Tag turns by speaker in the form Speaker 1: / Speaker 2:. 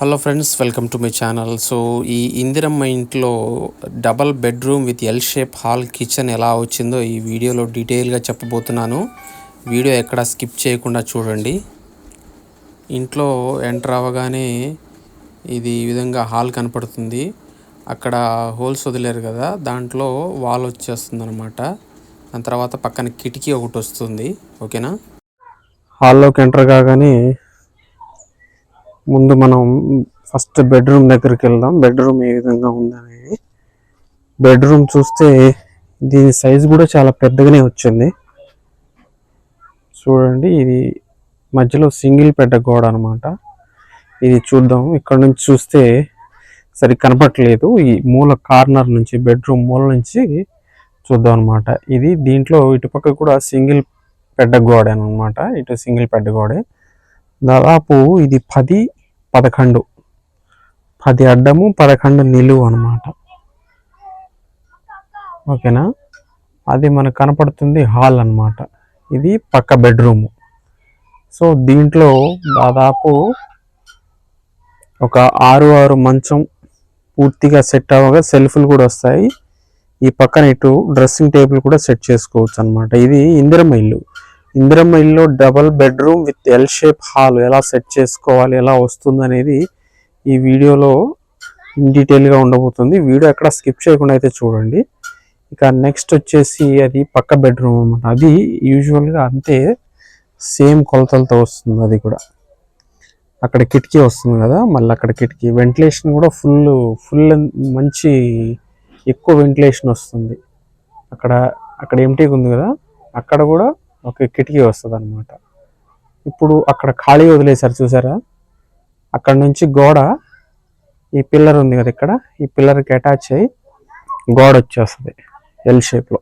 Speaker 1: Hello friends welcome to my channel so ఈ ఇందిరమ్మ ఇంట్లో double bedroom with L shape hall kitchen ఎలా వచ్చిందో ఈ వీడియోలో డీటెయిల్గా చెప్పబోతున్నాను. వీడియో ఎక్కడ స్కిప్ చేయకుండా చూడండి. ఇంట్లో ఎంటర్ అవ్వగానే ఇది ఈ విధంగా హాల్ కనపడుతుంది. అక్కడ హోల్స్ వదిలేరు కదా దాంట్లో వాల్ వచ్చేస్తుంది అనమాట దాని తర్వాత పక్కన కిటికీ ఒకటి వస్తుంది. ఓకేనా? హాల్లోకి ఎంటర్ కాగానే ముందు మనం ఫస్ట్ బెడ్రూమ్ దగ్గరికి వెళ్దాం. బెడ్రూమ్ ఏ విధంగా ఉందనేది. బెడ్రూమ్ చూస్తే దీని సైజ్ కూడా చాలా పెద్దగానే వచ్చింది. చూడండి ఇది మధ్యలో సింగిల్ పెడ్డ గోడ అనమాట ఇది చూద్దాం. ఇక్కడ నుంచి చూస్తే సరి కనపట్లేదు ఈ మూల కార్నర్ నుంచి బెడ్రూమ్ మూల నుంచి చూద్దాం అనమాట ఇది దీంట్లో ఇటుపక్క కూడా సింగిల్ పెద్ద గోడ అనమాట ఇటు సింగిల్ పెద్ద గోడే. దాదాపు ఇది పది పదకొండు. పది అడ్డము పదకొండు నిలువు అనమాట ఓకేనా? అది మనకు కనపడుతుంది హాల్ అన్నమాట. ఇది పక్క బెడ్రూమ్. సో దీంట్లో దాదాపు ఒక ఆరు ఆరు మంచం పూర్తిగా సెట్ అవ్వగా సెల్ఫ్లు కూడా వస్తాయి. ఈ పక్కన ఇటు డ్రెస్సింగ్ టేబుల్ కూడా సెట్ చేసుకోవచ్చు అనమాట ఇది ఇందిరమ ఇల్లు. ఇందిరమ్మ ఇల్లు double bedroom with L shape hall ఎలా సెట్ చేసుకోవాలి ఎలా వస్తుంది అనేది ఈ వీడియోలో ఇన్ డీటెయిల్గా ఉండబోతుంది. వీడియో ఎక్కడ స్కిప్ చేయకుండా అయితే చూడండి. ఇక నెక్స్ట్ వచ్చేసి అది పక్క బెడ్రూమ్ అనమాట అది యూజువల్గా అంతే సేమ్ కొలతలతో వస్తుంది అది కూడా. అక్కడ కిటికీ వస్తుంది కదా మళ్ళీ అక్కడ కిటికీ. వెంటిలేషన్ కూడా ఫుల్ ఫుల్ మంచి ఎక్కువ వెంటిలేషన్ వస్తుంది. అక్కడ అక్కడ ఎంటీగా ఉంది కదా అక్కడ కూడా ఒక కిటికీ వస్తుంది అనమాట ఇప్పుడు అక్కడ ఖాళీ వదిలేశారు చూసారా? అక్కడ నుంచి గోడ ఈ పిల్లర్ ఉంది కదా ఇక్కడ ఈ పిల్లర్కి అటాచ్ అయ్యి గోడ వచ్చేస్తుంది ఎల్ షేప్లో